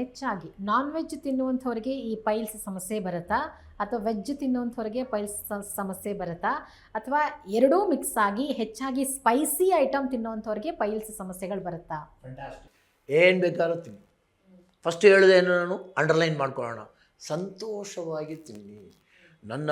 ಹೆಚ್ಚಾಗಿ. Non veg ತಿನ್ನುವಂಥವ್ರಿಗೆ ಈ piles ಸಮಸ್ಯೆ ಬರುತ್ತಾ? ಅಥವಾ ವೆಜ್ ತಿನ್ನುವಂಥವ್ರಿಗೆ ಪೈಲ್ಸ್ ಸಮಸ್ಯೆ ಬರುತ್ತಾ? ಅಥವಾ ಎರಡೂ ಮಿಕ್ಸ್ ಆಗಿ ಹೆಚ್ಚಾಗಿ ಸ್ಪೈಸಿ ಐಟಮ್ ತಿನ್ನುವಂಥವ್ರಿಗೆ ಪೈಲ್ಸ್ ಸಮಸ್ಯೆಗಳು ಬರುತ್ತಾ? ಏನು ಬೇಕಾದ್ರೂ ತಿನ್ನಿ. ಫಸ್ಟ್ ಹೇಳಿದೆ ಏನು ನಾನು? ಅಂಡರ್ಲೈನ್ ಮಾಡ್ಕೊಳ್ಳೋಣ. ಸಂತೋಷವಾಗಿ ತಿನ್ನಿ. ನನ್ನ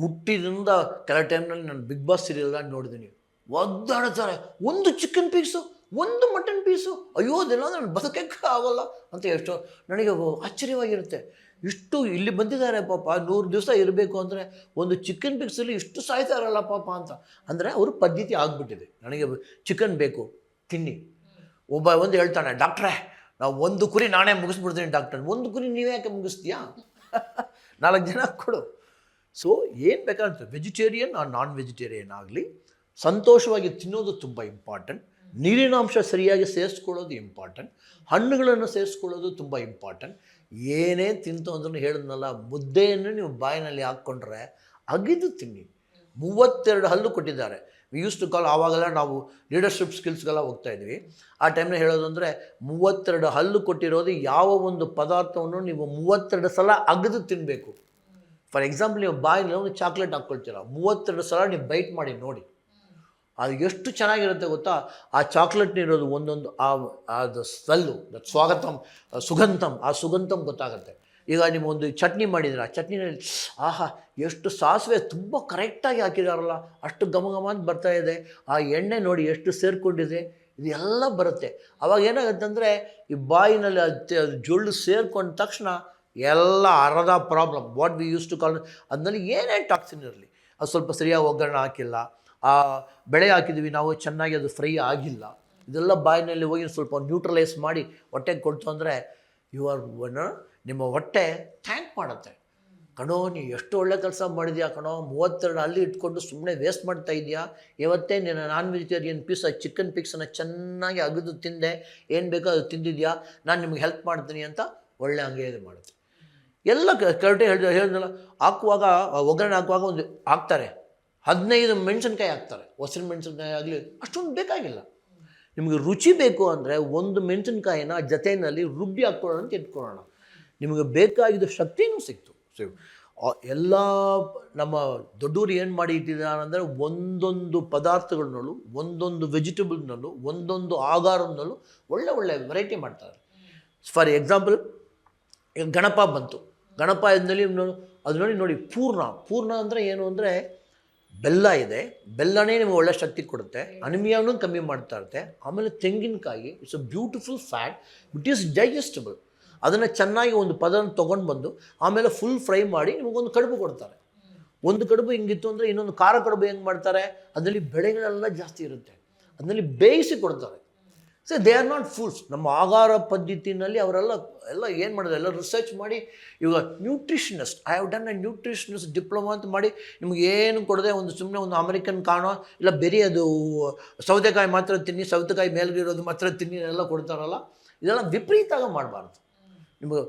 ಹುಟ್ಟಿದಿಂದ ಕೆಲ ಟೈಮ್ನಲ್ಲಿ ನಾನು ಬಿಗ್ ಬಾಸ್ ಸೀರಿಯಲ್ದಾಗ ನೋಡಿದ್ದೀನಿ ಒದ್ದಾಡ್ತಾರೆ. ಒಂದು ಚಿಕನ್ ಪೀಸು ಒಂದು ಮಟನ್ ಪೀಸು? ಅಯ್ಯೋ, ಅದೆಲ್ಲ ನಾನು ಬದುಕಕ್ಕೆ ಆಗೋಲ್ಲ ಅಂತ ಎಷ್ಟೋ ನನಗೆ ಆಶ್ಚರ್ಯವಾಗಿರುತ್ತೆ. ಇಷ್ಟು ಇಲ್ಲಿ ಬಂದಿದ್ದಾರೆ ಪಾಪ, ನೂರು ದಿವಸ ಇರಬೇಕು ಅಂದರೆ ಒಂದು ಚಿಕನ್ ಪಿಕ್ಸಲ್ಲಿ ಇಷ್ಟು ಸಾಯ್ತಾರಲ್ಲ ಪಾಪ ಅಂತ. ಅಂದರೆ ಅವರು ಪದ್ಧತಿ ಆಗಿಬಿಟ್ಟಿದೆ. ನನಗೆ ಚಿಕನ್ ಬೇಕು, ತಿನ್ನಿ. ಒಬ್ಬ ಒಂದು ಹೇಳ್ತಾನೆ, ಡಾಕ್ಟ್ರೇ, ನಾವು ಒಂದು ಕುರಿ ನಾನೇ ಮುಗಿಸ್ಬಿಡ್ತೀನಿ ಡಾಕ್ಟರ್. ಒಂದು ಕುರಿ ನೀವೇ ಯಾಕೆ ಮುಗಿಸ್ತೀಯಾ? ನಾಲ್ಕು ಜನ ಕೊಡು. ಸೊ ಏನು ಬೇಕಾಗುತ್ತೆ? ವೆಜಿಟೇರಿಯನ್ ಆ ನಾನ್ ವೆಜಿಟೇರಿಯನ್ ಆಗಲಿ, ಸಂತೋಷವಾಗಿ ತಿನ್ನೋದು ತುಂಬ ಇಂಪಾರ್ಟೆಂಟ್ ನೀರಿನಾಂಶ ಸರಿಯಾಗಿ ಸೇರಿಸ್ಕೊಳ್ಳೋದು ಇಂಪಾರ್ಟೆಂಟ್ ಹಣ್ಣುಗಳನ್ನು ಸೇರಿಸ್ಕೊಳ್ಳೋದು ತುಂಬ ಇಂಪಾರ್ಟೆಂಟ್ ಏನೇ ತಿಂತು ಅಂದ್ರೂ ಹೇಳಿದ್ನಲ್ಲ, ಮುದ್ದೆಯನ್ನು ನೀವು ಬಾಯಿನಲ್ಲಿ ಹಾಕ್ಕೊಂಡ್ರೆ ಅಗಿದು ತಿನ್ನಿ. ಮೂವತ್ತೆರಡು ಹಲ್ಲು ಕೊಟ್ಟಿದ್ದಾರೆ. ಯೂಸ್ ಟು ಕಾಲ್ ಆವಾಗೆಲ್ಲ ನಾವು ಲೀಡರ್ಶಿಪ್ ಸ್ಕಿಲ್ಸ್ಗೆಲ್ಲ ಹೋಗ್ತಾ ಇದ್ವಿ. ಆ ಟೈಮ್ನ ಹೇಳೋದು ಅಂದರೆ ಮೂವತ್ತೆರಡು ಹಲ್ಲು ಕೊಟ್ಟಿರೋದು ಯಾವ ಒಂದು ಪದಾರ್ಥವನ್ನು ನೀವು ಮೂವತ್ತೆರಡು ಸಲ ಅಗದು ತಿನ್ನಬೇಕು ಫಾರ್ ಎಕ್ಸಾಂಪಲ್ ನೀವು ಬಾಯಿನಲ್ಲಿ ಒಂದು ಚಾಕ್ಲೇಟ್ ಹಾಕ್ಕೊಳ್ತೀರ. ಮೂವತ್ತೆರಡು ಸಲ ನೀವು ಬೈಟ್ ಮಾಡಿ ನೋಡಿ. ಅದು ಎಷ್ಟು ಚೆನ್ನಾಗಿರುತ್ತೆ ಗೊತ್ತಾ? ಆ ಚಾಕ್ಲೇಟ್ನಿರೋದು ಒಂದೊಂದು ಆ ಅದು ಸ್ಮೆಲ್ಲು ದಟ್ ಸ್ವಾಗತಂ ಸುಗಂಧಂ, ಆ ಸುಗಂಧಂ ಗೊತ್ತಾಗುತ್ತೆ. ಈಗ ನಿಮ್ಮೊಂದು ಚಟ್ನಿ ಮಾಡಿದ್ರೆ ಆ ಚಟ್ನಿನಲ್ಲಿ, ಆಹಾ, ಎಷ್ಟು ಸಾಸಿವೆ ತುಂಬ ಕರೆಕ್ಟಾಗಿ ಹಾಕಿದಾರಲ್ಲ, ಅಷ್ಟು ಘಮ ಘಮ ಅಂತ ಬರ್ತಾ ಇದೆ, ಆ ಎಣ್ಣೆ ನೋಡಿ ಎಷ್ಟು ಸೇರಿಕೊಂಡಿದೆ? ಇದೆಲ್ಲ ಬರುತ್ತೆ. ಅವಾಗ ಏನಾಗುತ್ತೆ ಅಂದರೆ ಈ ಬಾಯಿನಲ್ಲಿ ಅದು ಜೊಳ್ಳು ಸೇರ್ಕೊಂಡ ತಕ್ಷಣ ಎಲ್ಲ ಅರ್ಧ problem. What we use to call ಅದರಲ್ಲಿ ಏನೇ ಟಾಕ್ಸಿನ್ ಇರಲಿ, ಅದು ಸ್ವಲ್ಪ ಸರಿಯಾಗಿ ಒಗ್ಗರಣೆ ಹಾಕಿಲ್ಲ ಆ ಬೆಳೆ ಹಾಕಿದ್ವಿ, ನಾವು ಚೆನ್ನಾಗಿ ಅದು ಫ್ರೈ ಆಗಿಲ್ಲ. ಇದೆಲ್ಲ ಬಾಯಿನಲ್ಲಿ ಹೋಗಿ ಸ್ವಲ್ಪ ನ್ಯೂಟ್ರಲೈಸ್ ಮಾಡಿ ಹೊಟ್ಟೆಗೆ ಕೊಡ್ತು ಅಂದರೆ ಯು ಆರ್ ನಿಮ್ಮ ಹೊಟ್ಟೆ ಥ್ಯಾಂಕ್ ಮಾಡುತ್ತೆ. ಕಣೋ, ನೀ ಎಷ್ಟು ಒಳ್ಳೆ ಕೆಲಸ ಮಾಡಿದ್ಯಾ ಕಣೋ? ಮೂವತ್ತೆರಡು ಅಲ್ಲಿ ಇಟ್ಕೊಂಡು ಸುಮ್ಮನೆ ವೇಸ್ಟ್ ಮಾಡ್ತಾ ಇದೆಯಾ? ಇವತ್ತೇ ನೀನು ನಾನ್ ವೆಜಿಟೇರಿಯನ್ ಪೀಸ್ ಚಿಕನ್ ಪೀಸನ್ನ ಚೆನ್ನಾಗಿ ಅಗದು ತಿಂದೆ. ಏನು ಬೇಕೋ ಅದು ತಿಂದಿದ್ಯಾ? ನಾನು ನಿಮ್ಗೆ ಹೆಲ್ಪ್ ಮಾಡ್ತೀನಿ ಅಂತ ಒಳ್ಳೆ ಹಂಗೆ ಇದು ಮಾಡುತ್ತೆ. ಎಲ್ಲ ಕರೆಕ್ಟೇ ಹೇಳಿದ ಹೇಳಿದ್ನಲ್ಲ? ಹಾಕುವಾಗ, ಆ ಒಗ್ಗರಣೆ ಹಾಕುವಾಗ ಒಂದು ಹಾಕ್ತಾರೆ. ಹದಿನೈದು ಮೆಣಸಿನ್ಕಾಯಿ ಹಾಕ್ತಾರೆ. ಹಸಿರು ಮೆಣಸಿನ್ಕಾಯಿ ಆಗಲಿ, ಅಷ್ಟೊಂದು ಬೇಕಾಗಿಲ್ಲ. ನಿಮಗೆ ರುಚಿ ಬೇಕು ಅಂದರೆ ಒಂದು ಮೆಣಸಿನ್ಕಾಯಿನ ಜೊತೆಯಲ್ಲಿ ರುಬ್ಬಿ ಹಾಕ್ಕೊಳ್ಳೋಣ ಅಂತ ಇಟ್ಕೊಳ್ಳೋಣ. ನಿಮಗೆ ಬೇಕಾಗಿದ್ದ ಶಕ್ತಿನೂ ಸಿಕ್ತು. ಸೊ ಎಲ್ಲ ನಮ್ಮ ದೊಡ್ಡೂರು ಏನು ಮಾಡಿ ಇಟ್ಟಿದ್ದಾರೆ ಅಂದರೆ ಒಂದೊಂದು ಪದಾರ್ಥಗಳನ್ನಲ್ಲೂ, ಒಂದೊಂದು ವೆಜಿಟೇಬಲ್ನಲ್ಲೂ, ಒಂದೊಂದು ಆಹಾರದಲ್ಲೂ ಒಳ್ಳೆ ಒಳ್ಳೆ ವೆರೈಟಿ ಮಾಡ್ತಾರೆ. ಫಾರ್ ಎಕ್ಸಾಂಪಲ್ ಗಣಪ ಬಂತು. ಗಣಪ ಇದ್ದಲ್ಲಿ ಅದು ನೋಡಿ ನೋಡಿ ಪೂರ್ಣ. ಪೂರ್ಣ ಅಂದರೆ ಏನು ಅಂದರೆ ಬೆಲ್ಲ ಇದೆ. ಬೆಲ್ಲನೇ ನಿಮಗೆ ಒಳ್ಳೆ ಶಕ್ತಿ ಕೊಡುತ್ತೆ. ಅನಿಮಿಯಾನು ಕಮ್ಮಿ ಮಾಡ್ತಾ ಇರುತ್ತೆ. ಆಮೇಲೆ ತೆಂಗಿನಕಾಯಿ it's a beautiful fat it is digestible ಅದನ್ನು ಚೆನ್ನಾಗಿ ಒಂದು ಪದನ ತೊಗೊಂಡು ಬಂದು, ಆಮೇಲೆ ಫುಲ್ ಫ್ರೈ ಮಾಡಿ ನಿಮಗೊಂದು ಕಡುಬು ಕೊಡ್ತಾರೆ. ಒಂದು ಕಡುಬು ಹಿಂಗಿತ್ತು ಅಂದರೆ ಇನ್ನೊಂದು ಖಾರ ಕಡುಬು ಹೆಂಗೆ ಮಾಡ್ತಾರೆ? ಅದರಲ್ಲಿ ಬೆಳೆಗಳೆಲ್ಲ ಜಾಸ್ತಿ ಇರುತ್ತೆ. ಅದರಲ್ಲಿ ಬೇಯಿಸಿ ಕೊಡ್ತಾರೆ. So they are not fools ನಮ್ಮ ಆಹಾರ ಪದ್ಧತಿನಲ್ಲಿ ಅವರೆಲ್ಲ, ಎಲ್ಲ ಏನು ಮಾಡಿದ್ರು? ಎಲ್ಲ ರಿಸರ್ಚ್ ಮಾಡಿ, ಇವಾಗ nutritionist I have done a nutritionist diploma ಅಂತ ಮಾಡಿ, ನಿಮ್ಗೆ ಏನು ಕೊಡದೆ ಒಂದು ಸುಮ್ಮನೆ ಒಂದು ಅಮೆರಿಕನ್ ಕಾಣೋ, ಇಲ್ಲ ಬೆರಿ ಅದು, ಸೌತೆಕಾಯಿ ಮಾತ್ರ ತಿನ್ನಿ, ಸೌತೆಕಾಯಿ ಮೇಲ್ಗಿರೋದು ಮಾತ್ರ ತಿನ್ನಿ, ಎಲ್ಲ ಕೊಡ್ತಾರಲ್ಲ? ಇದೆಲ್ಲ ವಿಪರೀತಾಗ ಮಾಡಬಾರ್ದು. ನಿಮಗೆ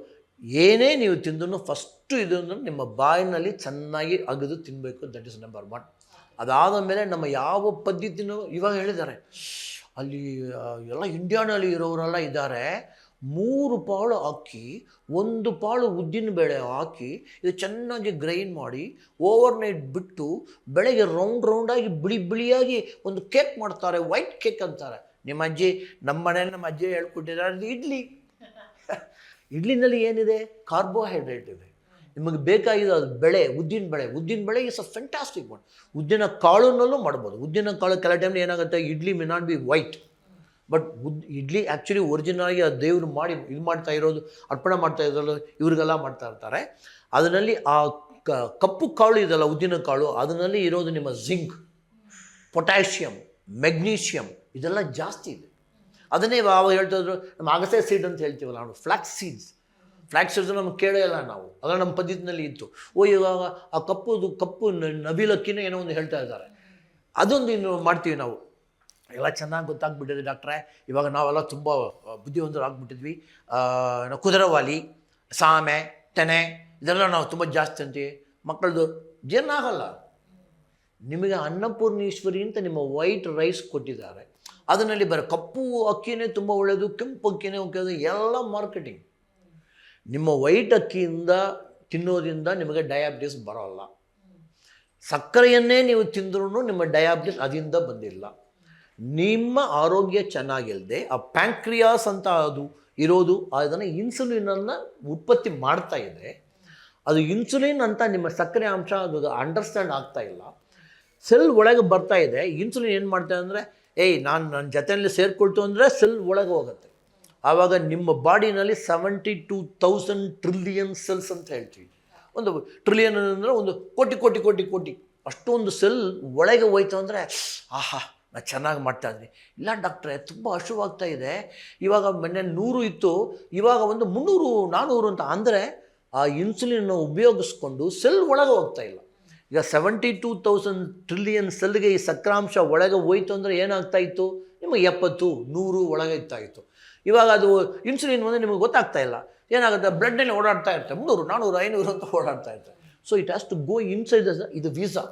ಏನೇ ನೀವು ತಿಂದೂ ಫಸ್ಟು ಇದನ್ನು ನಿಮ್ಮ ಬಾಯಿನಲ್ಲಿ ಚೆನ್ನಾಗಿ ಅಗದು ತಿನ್ನಬೇಕು ದಟ್ ಇಸ್ ನಂಬರ್ ಒನ್ ಅದಾದ ಮೇಲೆ ನಮ್ಮ ಯಾವ ಪದ್ಧತಿನೂ ಇವಾಗ ಹೇಳಿದ್ದಾರೆ. ಅಲ್ಲಿ ಎಲ್ಲ ಇಂಡಿಯಾನಲ್ಲಿ ಇರೋರೆಲ್ಲ ಇದ್ದಾರೆ. ಮೂರು ಪಾಳು ಅಕ್ಕಿ ಒಂದು ಪಾಳು ಉದ್ದಿನ ಬೇಳೆ ಹಾಕಿ, ಇದು ಚೆನ್ನಾಗಿ ಗ್ರೈಂಡ್ ಮಾಡಿ ಓವರ್ ನೈಟ್ ಬಿಟ್ಟು ಬೆಳಗ್ಗೆ ರೌಂಡ್ ರೌಂಡಾಗಿ ಬಿಳಿ ಬಿಳಿಯಾಗಿ ಒಂದು ಕೇಕ್ ಮಾಡ್ತಾರೆ, ವೈಟ್ ಕೇಕ್ ಅಂತಾರೆ. ನಿಮ್ಮ ಅಜ್ಜಿ, ನಮ್ಮ ಮನೇಲಿ ನಮ್ಮ ಅಜ್ಜಿ ಹೇಳ್ಕೊಟ್ಟಿದ್ದಾರೆ, ಅದು ಇಡ್ಲಿ. ಇಡ್ಲಿನಲ್ಲಿ ಏನಿದೆ? ಕಾರ್ಬೋಹೈಡ್ರೇಟ್ ಇದೆ. ನಿಮಗೆ ಬೇಕಾಗಿದ್ದು ಅದು ಬೆಳೆ, ಉದ್ದಿನ ಬೆಳೆ ಉದ್ದಿನ ಬೆಳೆ ಇಸ್ ಅ ಫೆಂಟಾಸ್ಟಿಕ್ ಒನ್ ಉದ್ದಿನ ಕಾಳುನಲ್ಲೂ ಮಾಡ್ಬೋದು. ಉದ್ದಿನ ಕಾಳು ಕೆಲ ಟೈಮ್ ಏನಾಗುತ್ತೆ? Idli may not be white but ud, idli actually ಒರಿಜಿನಲಾಗಿ ಆ ದೇವರು ಮಾಡಿ, ಇದು ಮಾಡ್ತಾ ಇರೋದು, ಅರ್ಪಣೆ ಮಾಡ್ತಾ ಇರೋದು, ಇವ್ರಿಗೆಲ್ಲ ಮಾಡ್ತಾ ಇರ್ತಾರೆ. ಅದರಲ್ಲಿ ಆ ಕಪ್ಪು ಕಾಳು ಇದೆಲ್ಲ ಉದ್ದಿನ ಕಾಳು, ಅದರಲ್ಲಿ ಇರೋದು ನಿಮ್ಮ ಜಿಂಕ್ ಪೊಟ್ಯಾಷಿಯಮ್ ಮೆಗ್ನೀಷಿಯಮ್ ಇದೆಲ್ಲ ಜಾಸ್ತಿ ಇದೆ. ಅದನ್ನೇ ಅವಾಗ ಹೇಳ್ತಾ ಇದ್ರು, ನಮ್ಮ ಅಗಸೆ ಸೀಡ್ ಅಂತ ಹೇಳ್ತೀವಲ್ಲ ನಾವು ಫ್ಲ್ಯಾಕ್ಸ್ ಸೀಡ್ಸ್ ಸೀಡ್ಸ್ ನಮ್ಗೆ ಕೇಳೇ ಇಲ್ಲ ನಾವು. ಅದರ ನಮ್ಮ ಪದ್ಧತಿನಲ್ಲಿ ಇತ್ತು. ಓ, ಇವಾಗ ಆ ಕಪ್ಪುದು ಕಪ್ಪು ನ- ನವಿಲಕ್ಕಿನ ಏನೋ ಒಂದು ಹೇಳ್ತಾ ಇದ್ದಾರೆ. ಅದೊಂದು ಇನ್ನು ಮಾಡ್ತೀವಿ ನಾವು. ಎಲ್ಲ ಚೆನ್ನಾಗಿ ಗೊತ್ತಾಗ್ಬಿಟ್ಟಿದೆ ಡಾಕ್ಟ್ರೇ. ಇವಾಗ ನಾವೆಲ್ಲ ತುಂಬ ಬುದ್ಧಿವಂತರು ಆಗ್ಬಿಟ್ಟಿದ್ವಿ. ಕುದುರವಾಲಿ, ಸಾಮೆ, ತೆನೆ, ಇದೆಲ್ಲ ನಾವು ತುಂಬ ಜಾಸ್ತಿ ಅಂತೀವಿ. ಮಕ್ಕಳದು ಜೀರ್ಣ ಆಗಲ್ಲ. ನಿಮಗೆ ಅನ್ನಪೂರ್ಣೇಶ್ವರಿ ಅಂತ ನಿಮ್ಮ ವೈಟ್ ರೈಸ್ ಕೊಟ್ಟಿದ್ದಾರೆ. ಅದರಲ್ಲಿ ಬರೋ ಕಪ್ಪು ಅಕ್ಕಿನೇ ತುಂಬ ಒಳ್ಳೆಯದು ಕೆಂಪು ಅಕ್ಕಿನೇ ಒಳ್ಳೆಯದು ಎಲ್ಲ ಮಾರ್ಕೆಟಿಂಗ್. ನಿಮ್ಮ ವೈಟ್ ಅಕ್ಕಿಯಿಂದ ತಿನ್ನೋದ್ರಿಂದ ನಿಮಗೆ ಡಯಾಬಿಟಿಸ್ ಬರೋಲ್ಲ. ಸಕ್ಕರೆಯನ್ನೇ ನೀವು ತಿಂದ್ರೂ ನಿಮ್ಮ ಡಯಾಬಿಟಿಸ್ ಅದರಿಂದ ಬಂದಿಲ್ಲ. ನಿಮ್ಮ ಆರೋಗ್ಯ ಚೆನ್ನಾಗಿಲ್ಲದೆ ಆ ಪ್ಯಾಂಕ್ರಿಯಾಸ್ ಅಂತ ಅದು ಇರೋದು, ಅದನ್ನು ಇನ್ಸುಲಿನನ್ನು ಉತ್ಪತ್ತಿ ಮಾಡ್ತಾ ಇದೆ. ಅದು ಇನ್ಸುಲಿನ್ ಅಂತ ನಿಮ್ಮ ಸಕ್ಕರೆ ಅಂಶ ಅದು ಅಂಡರ್ಸ್ಟ್ಯಾಂಡ್ ಆಗ್ತಾ ಇಲ್ಲ. ಸೆಲ್ ಒಳಗೆ ಬರ್ತಾ ಇದೆ. ಇನ್ಸುಲಿನ್ ಏನು ಮಾಡ್ತಾ ಅಂದರೆ, ಏಯ್ ನಾನು ನನ್ನ ಜೊತೆಯಲ್ಲಿ ಸೇರಿಕೊಳ್ತು ಅಂದರೆ ಸೆಲ್ ಒಳಗೆ ಹೋಗುತ್ತೆ. ಆವಾಗ ನಿಮ್ಮ ಬಾಡಿನಲ್ಲಿ seventy two thousand trillion cells ಅಂತ ಹೇಳ್ತೀವಿ. ಒಂದು ಟ್ರಿಲಿಯನ್ ಅಂದರೆ ಒಂದು ಕೋಟಿ ಕೋಟಿ ಕೋಟಿ ಕೋಟಿ. ಅಷ್ಟೊಂದು ಸೆಲ್ ಒಳಗೆ ಹೋಯ್ತು ಅಂದರೆ, ಆಹಾ, ನಾ ಚೆನ್ನಾಗಿ ಮಾಡ್ತಾ ಇದ್ದೀನಿ. ಇಲ್ಲ ಡಾಕ್ಟ್ರೆ, ತುಂಬ ಹಶುವಾಗ್ತಾ ಇದೆ. ಇವಾಗ ಮೊನ್ನೆ ನೂರು ಇತ್ತು. ಇವಾಗ ಒಂದು ಮುನ್ನೂರು ನಾನ್ನೂರು ಅಂತ ಅಂದರೆ, ಆ ಇನ್ಸುಲಿನ್ ಉಪಯೋಗಿಸ್ಕೊಂಡು ಸೆಲ್ ಒಳಗೆ ಹೋಗ್ತಾ ಇಲ್ಲ. ಈಗ ಸೆವೆಂಟಿ ಟೂ ತೌಸಂಡ್ ಟ್ರಿಲಿಯನ್ ಸೆಲ್ಗೆ ಈ ಸಕ್ರಾಂಶ ಒಳಗೆ ಹೋಯ್ತು ಅಂದರೆ ಏನಾಗ್ತಾ ಇತ್ತು? ನಿಮಗೆ ಎಪ್ಪತ್ತು, ನೂರು ಒಳಗೆ ಇರ್ತಾ ಇತ್ತು. ಇವಾಗ ಅದು ಇನ್ಸುಲಿನ್ ಅಂದರೆ ನಿಮಗೆ ಗೊತ್ತಾಗ್ತಾ ಇಲ್ಲ. ಏನಾಗುತ್ತೆ? ಬ್ಲಡ್ನಲ್ಲಿ ಓಡಾಡ್ತಾ ಇರುತ್ತೆ. ಮುನ್ನೂರು ನಾನ್ನೂರು ಐನೂರು ಅಂತ ಓಡಾಡ್ತಾ ಇರುತ್ತೆ. So it has to go inside ಇದು ವೀಸಾ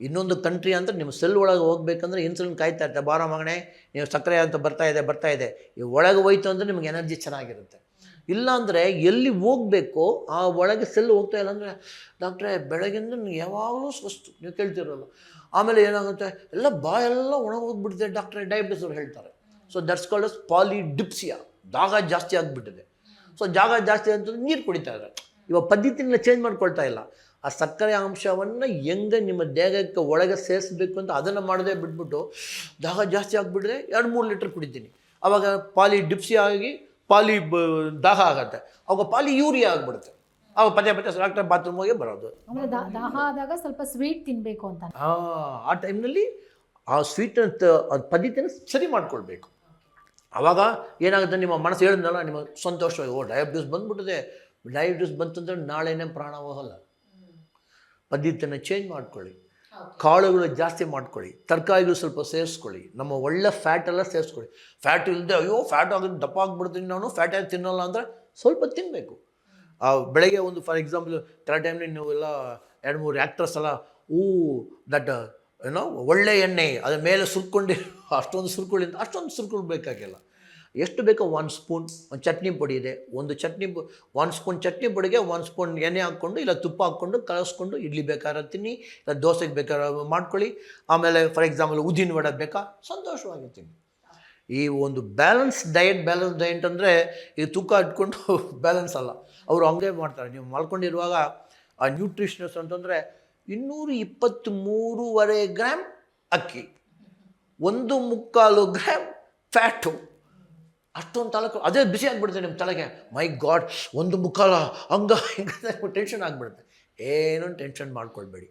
ಇನ್ನೊಂದು ಕಂಟ್ರಿ ಅಂತ ನಿಮ್ಮ ಸೆಲ್ ಒಳಗೆ ಹೋಗ್ಬೇಕಂದ್ರೆ ಇನ್ಸುಲಿನ್ ಕಾಯ್ತಾ ಇರ್ತಾರೆ ಬಾರೋ ಮಗನೇ, ನೀವು ಸಕ್ಕರೆ ಅಂತ ಬರ್ತಾ ಇದೆ ಬರ್ತಾ ಇದೆ. ಈ ಒಳಗೆ ಹೋಯ್ತು ಅಂದರೆ ನಿಮಗೆ ಎನರ್ಜಿ ಚೆನ್ನಾಗಿರುತ್ತೆ. ಇಲ್ಲಾಂದರೆ ಎಲ್ಲಿ ಹೋಗಬೇಕು ಆ ಒಳಗೆ ಸೆಲ್ ಹೋಗ್ತಾ ಇಲ್ಲ ಅಂದರೆ, ಡಾಕ್ಟ್ರೇ, ಬೆಳಗಿಂದ ಯಾವಾಗಲೂ ಸುಸ್ತು ನೀವು ಕೇಳ್ತಿರಲ್ಲ ಆಮೇಲೆ ಏನಾಗುತ್ತೆ? ಎಲ್ಲ ಬಾಯೆಲ್ಲ ಒಣಗೋಗ್ಬಿಡ್ತೇವೆ ಡಾಕ್ಟ್ರೇ ಡಯಾಬಿಟಿಸ್ ಅವ್ರು ಹೇಳ್ತಾರೆ. So that's called as polydipsia ಜಾಗ ಜಾಸ್ತಿ ಆಗಿಬಿಟ್ಟಿದೆ. ಸೊ ಜಾಗ ಜಾಸ್ತಿ ಅಂತಂದ್ರೆ ನೀರು ಕುಡಿತಾ ಇದ್ದಾರೆ. ಇವಾಗ ಪದ್ಧತಿನ ಚೇಂಜ್ ಮಾಡ್ಕೊಳ್ತಾ ಇಲ್ಲ. ಆ ಸಕ್ಕರೆ ಅಂಶವನ್ನು ಹೆಂಗೆ ನಿಮ್ಮ ದೇಹಕ್ಕೆ ಒಳಗೆ ಸೇರಿಸ್ಬೇಕು ಅಂತ ಅದನ್ನು ಮಾಡದೆ ಬಿಟ್ಬಿಟ್ಟು ದಾಹ ಜಾಸ್ತಿ ಆಗಿಬಿಟ್ರೆ ಎರಡು ಮೂರು ಲೀಟ್ರ್ ಕುಡಿತೀನಿ. ಆವಾಗ ಪಾಲಿ ಡಿಪ್ಸಿ ಆಗಿ ಪಾಲಿ ಬ ದಾಹ ಆಗುತ್ತೆ. ಅವಾಗ ಪಾಲಿ ಯೂರಿಯಾ ಆಗಿಬಿಡುತ್ತೆ. ಅವಾಗ ಪದೇ ಪದೇ ಡಾಕ್ಟರ್ ಬಾತ್ರೂಮ್ ಹೋಗಿ ಬರೋದು. ದಾಹ ಆದಾಗ ಸ್ವಲ್ಪ ಸ್ವೀಟ್ ತಿನ್ಬೇಕು ಅಂತ. ಆ ಆ ಟೈಮ್ನಲ್ಲಿ ಆ ಸ್ವೀಟ್ ಪದ್ಧತಿನ ಸರಿ ಮಾಡ್ಕೊಳ್ಬೇಕು. ಆವಾಗ ಏನಾಗುತ್ತೆ ನಿಮ್ಮ ಮನಸ್ಸು ಹೇಳಿದ್ನಲ್ಲ ನಿಮ್ಮ ಸಂತೋಷವಾಗಿ ಓ ಡಯಾಬಿಟಿಸ್ ಬಂದ್ಬಿಟ್ಟಿದೆ. ಡಯಾಬಿಟಿಸ್ ಬಂತಂದ್ರೆ ನಾಳೆನೇ ಪ್ರಾಣ ಹೋಗಲ್ಲ. ಪದ್ಧತಿಯನ್ನು ಚೇಂಜ್ ಮಾಡ್ಕೊಳ್ಳಿ. ಕಾಳುಗಳು ಜಾಸ್ತಿ ಮಾಡ್ಕೊಳ್ಳಿ. ತರಕಾರಿಗಳು ಸ್ವಲ್ಪ ಸೇರಿಸ್ಕೊಳ್ಳಿ. ನಮ್ಮ ಒಳ್ಳೆ ಫ್ಯಾಟ್ ಎಲ್ಲ ಸೇರಿಸ್ಕೊಳ್ಳಿ. ಫ್ಯಾಟ್ ಇಲ್ಲದೆ ಅಯ್ಯೋ ಫ್ಯಾಟ್ ಆಗಿ ದಪ್ಪ ಆಗ್ಬಿಡ್ತೀನಿ ನಾನು ಫ್ಯಾಟ್ ಆಗಿ ತಿನ್ನಲ್ಲ ಅಂದರೆ ಸ್ವಲ್ಪ ತಿನ್ನಬೇಕು ಆ ಬೆಳಗ್ಗೆ ಒಂದು ಫಾರ್ ಎಕ್ಸಾಂಪಲ್ ಕೆಲ ಟೈಮ್ನಲ್ಲಿ ನೀವೆಲ್ಲ ಎರಡು ಮೂರು ಆ್ಯಕ್ಟ್ರಸ್ ಎಲ್ಲ ಊ ದಟ್ ಏನೋ ಒಳ್ಳೆ ಎಣ್ಣೆ ಅದ್ರ ಮೇಲೆ ಸುರ್ಕೊಂಡು ಅಷ್ಟೊಂದು ಸುರ್ಕೊಳ್ಳಿ ಅಂತ ಅಷ್ಟೊಂದು ಸುರ್ಕೊಳ್ಬೇಕಾಗಿಲ್ಲ. ಎಷ್ಟು ಬೇಕೋ ಒಂದು ಸ್ಪೂನ್ ಒಂದು ಚಟ್ನಿ ಪುಡಿ ಇದೆ. ಒಂದು ಚಟ್ನಿ ಒಂದು ಸ್ಪೂನ್ ಚಟ್ನಿ ಪುಡಿಗೆ ಒಂದು ಸ್ಪೂನ್ ಎಣ್ಣೆ ಹಾಕ್ಕೊಂಡು, ಇಲ್ಲ ತುಪ್ಪ ಹಾಕ್ಕೊಂಡು, ಕಲಸ್ಕೊಂಡು ಇಡ್ಲಿ ಬೇಕಾದ್ರೆ ತಿನ್ನಿ, ಇಲ್ಲ ದೋಸೆಗೆ ಬೇಕಾದ್ರೆ ಮಾಡ್ಕೊಳ್ಳಿ. ಆಮೇಲೆ ಫಾರ್ ಎಕ್ಸಾಂಪಲ್ ಉದ್ದಿನ ವಡೆ ಬೇಕಾ? ಸಂತೋಷವಾಗಿ ತಿನ್ನಿ. ಈ ಒಂದು ಬ್ಯಾಲೆನ್ಸ್ ಡಯಟ್ ಬ್ಯಾಲೆನ್ಸ್ ಡಯಟ್ ಅಂದರೆ ಈ ತೂಕ ಇಟ್ಕೊಂಡು ಬ್ಯಾಲೆನ್ಸ್ ಅಲ್ಲ. ಅವರು ಹಂಗೆ ಮಾಡ್ತಾರೆ. ನೀವು ಮಲ್ಕೊಂಡಿರುವಾಗ ಆ ನ್ಯೂಟ್ರಿಷನಸ್ ಅಂತಂದರೆ ಇನ್ನೂರು ಇಪ್ಪತ್ತ್ಮೂರುವರೆ ಗ್ರಾಮ್ ಅಕ್ಕಿ, ಒಂದು ಮುಕ್ಕಾಲು ಗ್ರಾಮ್ ಫ್ಯಾಟು ಅಷ್ಟೊಂದು ತಾಲೂಕು ಅದೇ ಬಿಸಿ ಆಗಿಬಿಡುತ್ತೆ ನಿಮ್ಮ ತಲೆಗೆ. ಮೈ ಗಾಡ್ ಒಂದು ಮುಖಾಲ ಹಂಗ ಹಿಂಗೆ ಟೆನ್ಷನ್ ಆಗಿಬಿಡುತ್ತೆ. ಏನೂ ಟೆನ್ಷನ್ ಮಾಡ್ಕೊಳ್ಬೇಡಿ.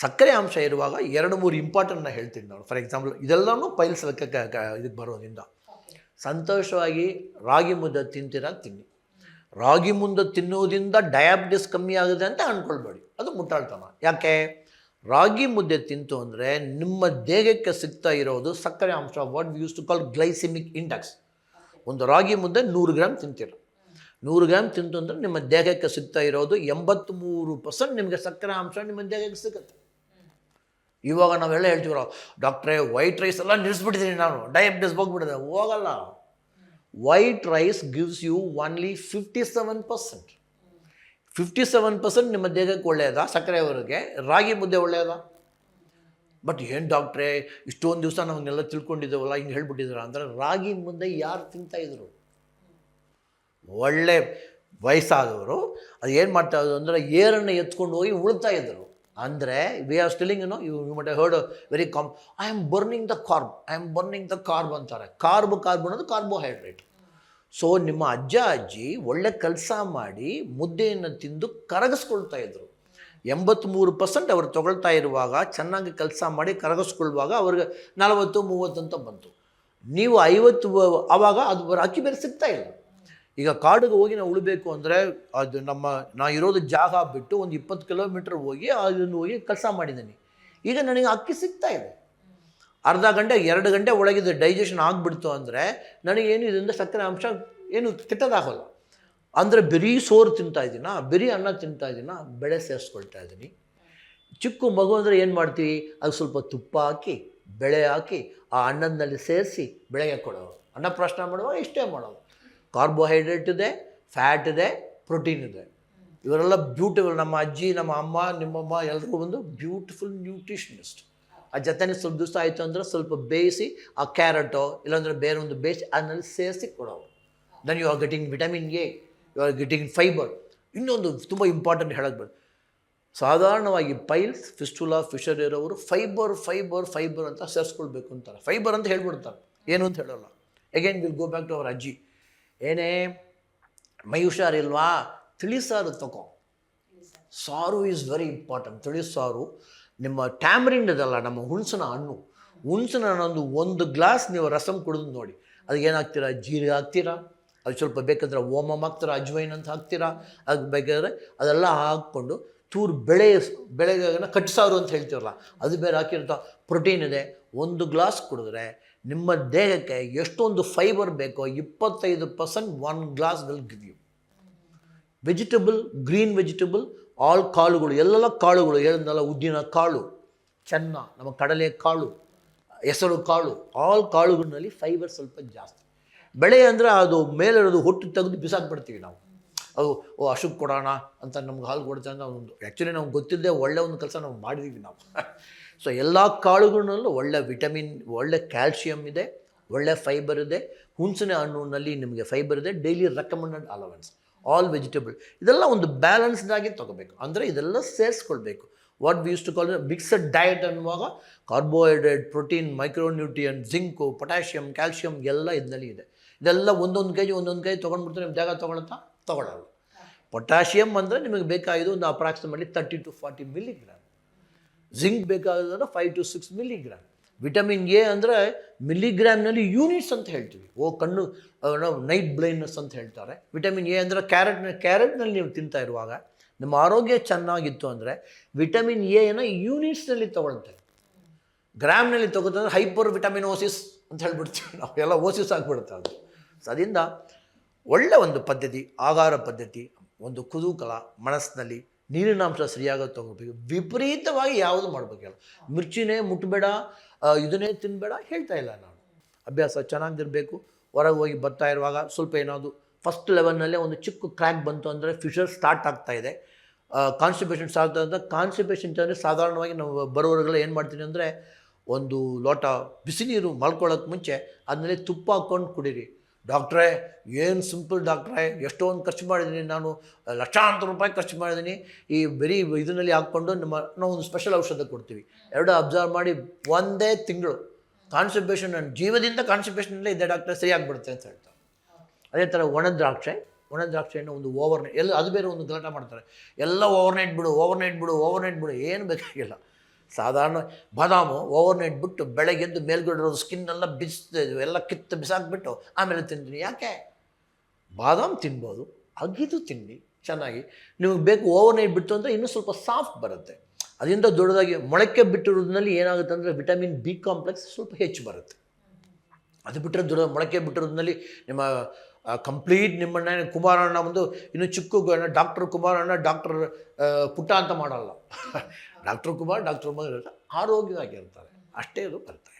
ಸಕ್ಕರೆ ಅಂಶ ಇರುವಾಗ ಎರಡು ಮೂರು ಇಂಪಾರ್ಟೆಂಟ್ನ ಹೇಳ್ತೀನಿ ನಾನು. ಫಾರ್ ಎಕ್ಸಾಂಪಲ್ ಇದೆಲ್ಲನೂ ಪೈಲ್ಸ್ ಇದಕ್ಕೆ ಬರೋದ್ರಿಂದ. ಸಂತೋಷವಾಗಿ ರಾಗಿ ಮುದ್ದೆ ತಿಂತೀರಾ ತಿನ್ನಿ. ರಾಗಿ ಮುದ್ದೆ ತಿನ್ನೋದ್ರಿಂದ ಡಯಾಬಿಟಿಸ್ ಕಮ್ಮಿ ಆಗುತ್ತೆ ಅಂತ ಅಂದ್ಕೊಳ್ಬೇಡಿ ಅದು ಮುಟ್ಟಾಳ್ತಾನ. ಯಾಕೆ? ರಾಗಿ ಮುದ್ದೆ ತಿಂತು ಅಂದರೆ ನಿಮ್ಮ ದೇಹಕ್ಕೆ ಸಿಗ್ತಾ ಇರೋದು ಸಕ್ಕರೆ ಅಂಶ what use to call glycaemic index ಒಂದು ರಾಗಿ ಮುದ್ದೆ ನೂರು ಗ್ರಾಮ್ ತಿಂತೀರ. ನೂರು ಗ್ರಾಮ್ ತಿಂತು ಅಂದರೆ ನಿಮ್ಮ ದೇಹಕ್ಕೆ ಸಿಗ್ತಾ ಇರೋದು ಎಂಬತ್ತ್ಮೂರು ಪರ್ಸೆಂಟ್ ನಿಮಗೆ ಸಕ್ಕರೆ ಅಂಶ ನಿಮ್ಮ ದೇಹಕ್ಕೆ ಸಿಗುತ್ತೆ. ಇವಾಗ ನಾವೆಲ್ಲ ಹೇಳ್ತೀವ್ರ ಡಾಕ್ಟ್ರೇ ವೈಟ್ ರೈಸ್ ಎಲ್ಲ ನಿಲ್ಲಿಸ್ಬಿಟ್ಟಿದ್ದೀನಿ ನಾನು ಡಯಾಬಿಟಿಸ್ ಹೋಗ್ಬಿಟ್ಟಿದೆ. ಹೋಗಲ್ಲ. White rice gives you only fifty seven percent fifty seven percent ನಿಮ್ಮ ದೇಹಕ್ಕೆ ಒಳ್ಳೆಯದಾ? ಸಕ್ಕರೆಯವರಿಗೆ ರಾಗಿ ಮುದ್ದೆ ಒಳ್ಳೆಯದಾ? ಬಟ್ ಏನು ಡಾಕ್ಟ್ರೇ ಇಷ್ಟೊಂದು ದಿವಸ ನಮಗೆಲ್ಲ ತಿಳ್ಕೊಂಡಿದ್ದೇವಲ್ಲ, ಹಿಂಗೆ ಹೇಳ್ಬಿಟ್ಟಿದ್ರು ಅಂದರೆ ರಾಗಿ ಮುದ್ದೆ ಯಾರು ತಿಂತಾಯಿದ್ರು ಒಳ್ಳೆ ವಯಸ್ಸಾದವರು, ಅದು ಏನು ಮಾಡ್ತಾ ಇದ್ರು ಅಂದರೆ ಏರನ್ನು ಎತ್ಕೊಂಡು ಹೋಗಿ ಉಳ್ತಾ ಇದ್ರು. ಅಂದರೆ ವಿ ಆರ್ ಸ್ಟಿಲಿಂಗ್ ಏನೋ you you must heard very calm I am burning the carb I am burning the carb ಅಂತಾರೆ. ಕಾರ್ಬ್ ಕಾರ್ಬ್ ಅನ್ನೋದು ಕಾರ್ಬೋಹೈಡ್ರೇಟ್ ಸೊ ನಿಮ್ಮ ಅಜ್ಜ ಅಜ್ಜಿ ಒಳ್ಳೆ ಕೆಲಸ ಮಾಡಿ ಮುದ್ದೆಯನ್ನು ತಿಂದು ಕರಗಿಸ್ಕೊಳ್ತಾ ಇದ್ರು. ಎಂಬತ್ತ್ಮೂರು ಪರ್ಸೆಂಟ್ ಅವರು ತೊಗೊಳ್ತಾ ಇರುವಾಗ, ಚೆನ್ನಾಗಿ ಕೆಲಸ ಮಾಡಿ ಕರಗಿಸ್ಕೊಳ್ಳುವಾಗ ಅವ್ರಿಗೆ ನಲವತ್ತು, ಮೂವತ್ತು ಅಂತ ಬಂತು. ನೀವು ಐವತ್ತು ಆವಾಗ ಅದು ಅಕ್ಕಿ ಬೇರೆ ಸಿಗ್ತಾ ಇಲ್ಲ. ಈಗ ಕಾಡಿಗೆ ಹೋಗಿ ನಾವು ಉಳಬೇಕು ಅಂದರೆ ಅದು ನಮ್ಮ, ನಾ ಇರೋದು ಜಾಗ ಬಿಟ್ಟು ಒಂದು ಇಪ್ಪತ್ತು ಕಿಲೋಮೀಟ್ರ್ ಹೋಗಿ ಅದನ್ನು ಹೋಗಿ ಕೆಲಸ ಮಾಡಿದ್ದೀನಿ. ಈಗ ನನಗೆ ಅಕ್ಕಿ ಸಿಗ್ತಾ ಇದೆ. ಅರ್ಧ ಗಂಟೆ, ಎರಡು ಗಂಟೆ ಒಳಗಿದ್ದು ಡೈಜೆಷನ್ ಆಗಿಬಿಡ್ತು ಅಂದರೆ ನನಗೇನು ಇದರಿಂದ ಸಕ್ಕರೆ ಅಂಶ ಏನು ಕೆಟ್ಟದಾಗಲ್ಲ. ಅಂದರೆ ಬರೀ ಸೋರು ತಿಂತಾ ಇದ್ದೀನ ಬರೀ ಅನ್ನ ತಿಂತಾ ಇದ್ದೀನ ಬೆಳೆ ಸೇರಿಸ್ಕೊಳ್ತಾ ಇದ್ದೀನಿ ಚಿಕ್ಕ ಮಗು ಅಂದರೆ ಏನು ಮಾಡ್ತೀವಿ ಅದು ಸ್ವಲ್ಪ ತುಪ್ಪ ಹಾಕಿ, ಬೆಳೆ ಹಾಕಿ, ಆ ಅನ್ನದಲ್ಲಿ ಸೇರಿಸಿ ಬೆಳೆಗೆ ಕೊಡೋದು. ಅನ್ನಪ್ರಾಶನ ಮಾಡುವಾಗ ಇಷ್ಟೇ ಮಾಡೋದು. ಕಾರ್ಬೋಹೈಡ್ರೇಟ್ ಇದೆ ಫ್ಯಾಟ್ ಇದೆ ಪ್ರೋಟೀನ್ ಇದೆ. ಇವರೆಲ್ಲ ಬ್ಯೂಟಿಫುಲ್ ನಮ್ಮ ಅಜ್ಜಿ, ನಮ್ಮ ಅಮ್ಮ, ನಿಮ್ಮಮ್ಮ ಎಲ್ಲರಿಗೂ ಒಂದು ಬ್ಯೂಟಿಫುಲ್ ನ್ಯೂಟ್ರಿಷನಿಸ್ಟ್ ಆ ಜೊತೆನೇ ಸ್ವಲ್ಪ ದಿವಸ ಆಯಿತು ಅಂದರೆ ಸ್ವಲ್ಪ ಬೇಯಿಸಿ ಆ ಕ್ಯಾರೆಟೋ, ಇಲ್ಲಾಂದರೆ ಬೇರೆ ಒಂದು ಬೇಯಿಸಿ ಅದನ್ನಲ್ಲಿ ಸೇರಿಸಿ ಕೊಡೋರು. Then you are getting vitamin A you are getting fiber ಇನ್ನೊಂದು ತುಂಬ ಇಂಪಾರ್ಟೆಂಟ್ ಹೇಳಕ್ಕೆ ಬರ್ತದೆ ಸಾಧಾರಣವಾಗಿ ಪೈಲ್ಸ್ ಫಿಸ್ಟುಲಾ ಫಿಶರ್ ಇರೋರು ಫೈಬರ್ ಫೈಬರ್ ಫೈಬರ್ ಅಂತ ಸೇರಿಸ್ಕೊಳ್ಬೇಕು ಅಂತಾರೆ. ಫೈಬರ್ ಅಂತ ಹೇಳ್ಬಿಡ್ತಾರೆ. ಏನು ಅಂತ ಹೇಳೋಲ್ಲ. Again will go back to our ಅಜ್ಜಿ. ಏನೇ ಮೈ ಹುಷಾರಿಲ್ವಾ ತಿಳಿ ಸಾರು ತಗೋ ಸಾರು ಈಸ್ ವೆರಿ ಇಂಪಾರ್ಟೆಂಟ್ ತಿಳಿ ಸಾರು ನಿಮ್ಮ ಟ್ಯಾಮ್ರಿಂಡ್ ಇದಲ್ಲ, ನಮ್ಮ ಹುಣಸಿನ ಹಣ್ಣು. ಹುಣಸಿನ ಹಣ್ಣೊಂದು ಒಂದು ಗ್ಲಾಸ್ ನೀವು ರಸಮ್ ಕುಡಿದು ನೋಡಿ. ಅದಕ್ಕೆ ಏನಾಗ್ತೀರಾ ಜೀರಿಗೆ ಹಾಕ್ತೀರಾ? ಅದು ಸ್ವಲ್ಪ ಬೇಕಾದ್ರೆ ಓಮಮ್ ಹಾಕ್ತೀರಾ? ಅಜ್ವೈನ್ ಅಂತ ಹಾಕ್ತೀರಾ? ಅದಕ್ಕೆ ಬೇಕಾದರೆ ಅದೆಲ್ಲ ಹಾಕ್ಕೊಂಡು ಚೂರು ಬೆಳೆ, ಬೆಳೆಗಾಗನ ಕಟ್ಸಾರು ಅಂತ ಹೇಳ್ತೀವಲ್ಲ, ಅದು ಬೇರೆ ಹಾಕಿರ್ತಾ ಪ್ರೋಟೀನ್ ಇದೆ. ಒಂದು ಗ್ಲಾಸ್ ಕುಡಿದ್ರೆ ನಿಮ್ಮ ದೇಹಕ್ಕೆ ಎಷ್ಟೊಂದು ಫೈಬರ್ ಬೇಕೋ ಇಪ್ಪತ್ತೈದು percent one glass will give you vegetable green vegetable all ಕಾಳುಗಳು ಎಲ್ಲ ಕಾಳುಗಳು ಹೇಳಿದ್ನಲ್ಲ ಉದ್ದಿನ ಕಾಳು, ಚೆನ್ನ, ನಮ್ಮ ಕಡಲೆ ಕಾಳು, ಹೆಸರು ಕಾಳು, ಆಲ್ ಕಾಳುಗಳಲ್ಲಿ ಫೈಬರ್ ಸ್ವಲ್ಪ ಜಾಸ್ತಿ. ಬೆಳೆ ಅಂದರೆ ಅದು ಮೇಲಿರೋದು ಹೊಟ್ಟು ತೆಗೆದು ಬಿಸಾಕ್ಬಿಡ್ತೀವಿ ನಾವು. ಅದು, ಓ, ಅಶುಕ್ ಕೊಡೋಣ ಅಂತ ನಮ್ಗೆ ಹಾಲು ಕೊಡ್ತಾರೆ ಅಂತ ಒಂದು ಆ್ಯಕ್ಚುಲಿ ನಮ್ಗೆ ಗೊತ್ತಿಲ್ಲದೆ ಒಳ್ಳೆ ಒಂದು ಕೆಲಸ ನಾವು ಮಾಡಿದ್ದೀವಿ ನಾವು. ಸೊ ಎಲ್ಲ ಕಾಳುಗಳಲ್ಲೂ ಒಳ್ಳೆ ವಿಟಮಿನ್ ಒಳ್ಳೆ ಕ್ಯಾಲ್ಶಿಯಮ್ ಇದೆ, ಒಳ್ಳೆ ಫೈಬರ್ ಇದೆ. ಹುಣಸಿನ ಹಣ್ಣಿನಲ್ಲಿ ನಿಮಗೆ ಫೈಬರ್ ಇದೆ. Daily recommended allowance all vegetable ಇದೆಲ್ಲ ಒಂದು ಬ್ಯಾಲೆನ್ಸ್ಡ್ ಆಗಿ ತೊಗೋಬೇಕು. ಅಂದರೆ ಇದೆಲ್ಲ ಸೇರಿಸ್ಕೊಳ್ಬೇಕು. What we use to call mixed diet ಅನ್ನುವಾಗ carbohydrate protein micronutrient zinc potassium calcium ಎಲ್ಲ ಇದರಲ್ಲಿ ಇದೆ. ಇದೆಲ್ಲ ಒಂದೊಂದು ಕೆ ಒಂದೊಂದು ಕೆ ತೊಗೊಂಡ್ಬಿಡ್ತಾರೆ. ನಿಮ್ಮ ಜಾಗ ತೊಗೊಳತ್ತಾ? ತೊಗೊಳಲ್ಲ. ಪೊಟ್ಯಾಷಿಯಮ್ ಅಂದರೆ ನಿಮಗೆ ಬೇಕಾಗಿದ್ದು ಒಂದು approximately thirty to forty milligram zinc ಬೇಕಾದ್ರೆ five to six milligram vitamin A ಅಂದರೆ ಮಿಲಿಗ್ರಾಮ್ನಲ್ಲಿ ಯೂನಿಟ್ಸ್ ಅಂತ ಹೇಳ್ತೀವಿ. ಓ, ಕಣ್ಣು ನಾವು ನೈಟ್ ಬ್ಲೈಂಡ್ನೆಸ್ ಅಂತ ಹೇಳ್ತಾರೆ. ವಿಟಮಿನ್ ಎ ಅಂದರೆ ಕ್ಯಾರೆಟ್ನ ಕ್ಯಾರೆಟ್ನಲ್ಲಿ ನೀವು ತಿಂತಾ ಇರುವಾಗ ನಿಮ್ಮ ಆರೋಗ್ಯ ಚೆನ್ನಾಗಿತ್ತು ಅಂದರೆ ವಿಟಮಿನ್ ಎನ ಯೂನಿಟ್ಸ್ನಲ್ಲಿ ತೊಗೊಳ್ತಾರೆ ಗ್ರಾಮ್ನಲ್ಲಿ ತೊಗೋತಂದ್ರೆ ಹೈಪರ್ ವಿಟಮಿನ್ ಓಸಿಸ್ ಅಂತ ಹೇಳ್ಬಿಡ್ತೀವಿ ನಾವು. ಎಲ್ಲ ಓಸಿಸ್ ಆಗಿಬಿಡುತ್ತೆ ಅದು. ಸೊ ಅದರಿಂದ ಒಳ್ಳೆ ಒಂದು ಪದ್ಧತಿ, ಆಹಾರ ಪದ್ಧತಿ, ಒಂದು ಕುತೂಹಲ ಮನಸ್ಸಿನಲ್ಲಿ ನೀರಿನಾಂಶ ಸರಿಯಾಗಿ ತೊಗೋಬೇಕು ವಿಪರೀತವಾಗಿ ಯಾವುದು ಮಾಡಬೇಕಿಲ್ಲ ಮಿರ್ಚಿನೇ ಮುಟ್ಟಬೇಡ ಇದನ್ನೇ ತಿನ್ನಬೇಡ ಹೇಳ್ತಾ ಇಲ್ಲ ನಾನು. ಅಭ್ಯಾಸ ಚೆನ್ನಾಗಿರಬೇಕು. ಹೊರಗೆ ಹೋಗಿ ಬರ್ತಾ ಇರುವಾಗ ಸ್ವಲ್ಪ ಏನಾದರೂ ಫಸ್ಟ್ ಲೆವೆಲ್ನಲ್ಲೇ ಒಂದು ಚಿಕ್ಕ ಕ್ರ್ಯಾಕ್ ಬಂತು ಅಂದರೆ ಫ್ಯೂಚರ್ ಸ್ಟಾರ್ಟ್ ಆಗ್ತಾ ಇದೆ. ಕಾನ್ಸ್ಟಿಪೇಷನ್ ಸ್ಟಾರ್ಟ್ ಅಂದರೆ ಕಾನ್ಸ್ಟಿಪೇಷನ್ ಅಂದರೆ ಸಾಧಾರಣವಾಗಿ ನಾವು ಬರೋರಿಗೆಲ್ಲ ಏನು ಮಾಡ್ತೀನಿ ಅಂದರೆ ಒಂದು ಲೋಟ ಬಿಸಿ ನೀರು ಮಲ್ಕೊಳ್ಳೋಕೆ ಮುಂಚೆ ಅದನ್ನಲ್ಲಿ ತುಪ್ಪ ಹಾಕ್ಕೊಂಡು ಕುಡೀರಿ. ಡಾಕ್ಟ್ರೇ, ಏನು ಸಿಂಪಲ್ ಡಾಕ್ಟ್ರೇ, ಎಷ್ಟೊಂದು ಖರ್ಚು ಮಾಡಿದ್ದೀನಿ ನಾನು, ಲಕ್ಷಾಂತರ ರೂಪಾಯಿ ಖರ್ಚು ಮಾಡಿದ್ದೀನಿ ಈ ಬರೀ ಇದರಲ್ಲಿ ಹಾಕ್ಕೊಂಡು ನಮ್ಮ, ನಾವು ಒಂದು ಸ್ಪೆಷಲ್ ಔಷಧ ಕೊಡ್ತೀವಿ. ಎರಡು ಅಬ್ಸರ್ವ್ ಮಾಡಿ ಒಂದೇ ತಿಂಗಳು. ಕಾನ್ಸಂಟ್ರೇಷನ್ ನನ್ನ ಜೀವದಿಂದ ಕಾನ್ಸಂಟ್ರೇಷನಲ್ಲೇ ಇದೆ ಡಾಕ್ಟ್ರೆ ಸರಿಯಾಗಿಬಿಡುತ್ತೆ ಅಂತ ಹೇಳ್ತಾರೆ. ಅದೇ ಥರ ಒಣ ದ್ರಾಕ್ಷೆ ಒಣ ದ್ರಾಕ್ಷೆಯನ್ನು ಒಂದು ಓವರ್ ಎಲ್ಲ, ಅದು ಬೇರೆ ಒಂದು ಗಲಾಟ ಮಾಡ್ತಾರೆ. ಎಲ್ಲ ಓವರ್ನೈಟ್ ಬಿಡು ಓವರ್ನೈಟ್ ಬಿಡು ಓವರ್ನೈಟ್ ಬಿಡು, ಏನು ಬೇಕಾಗಿಲ್ಲ. ಸಾಧಾರಣ ಬಾದಾಮು ಓವರ್ ನೈಟ್ ಬಿಟ್ಟು ಬೆಳಗ್ಗೆದ್ದು ಮೇಲ್ಗಡೆ ಇರೋದು ಸ್ಕಿನ್ ಎಲ್ಲ ಬಿಚ್ಚ ಎಲ್ಲ ಕಿತ್ತು ಬಿಸಾಕ್ಬಿಟ್ಟು ಆಮೇಲೆ ತಿಂತೀನಿ ಯಾಕೆ? ಬಾದಾಮ್ ತಿನ್ಬೋದು. ಅಗಿದು ತಿನ್ನಿ. ಚೆನ್ನಾಗಿ. ನಿಮಗೆ ಬೇಕು ಓವರ್ ನೈಟ್ ಬಿಟ್ಟು ಅಂದರೆ ಇನ್ನೂ ಸ್ವಲ್ಪ ಸಾಫ್ಟ್ ಬರುತ್ತೆ. ಅದರಿಂದ ದೊಡ್ಡದಾಗಿ ಮೊಳಕೆ ಬಿಟ್ಟಿರೋದ್ರಲ್ಲಿ ಏನಾಗುತ್ತೆ ಅಂದರೆ ವಿಟಮಿನ್ ಬಿ ಕಾಂಪ್ಲೆಕ್ಸ್ ಸ್ವಲ್ಪ ಹೆಚ್ಚು ಬರುತ್ತೆ. ಅದು ಬಿಟ್ಟರೆ ದೊಡ್ಡ ಮೊಳಕೆ ಬಿಟ್ಟಿರೋದ್ರಲ್ಲಿ ನಿಮ್ಮ ಕಂಪ್ಲೀಟ್ ನಿಮ್ಮಣ್ಣ ಕುಮಾರಣ್ಣ ಒಂದು, ಇನ್ನು ಚಿಕ್ಕ ಡಾಕ್ಟರ್ ಕುಮಾರಣ್ಣ ಡಾಕ್ಟರ್ ಪುಟ್ಟ ಅಂತ ಮಾಡಲ್ಲ. ಡಾಕ್ಟರ್ ಕುಮಾರ್ ಡಾಕ್ಟರ್ ಕುಮಾರ್ ಆರೋಗ್ಯವಾಗಿರ್ತಾರೆ. ಅಷ್ಟೇ ಅದು ಬರ್ತಾ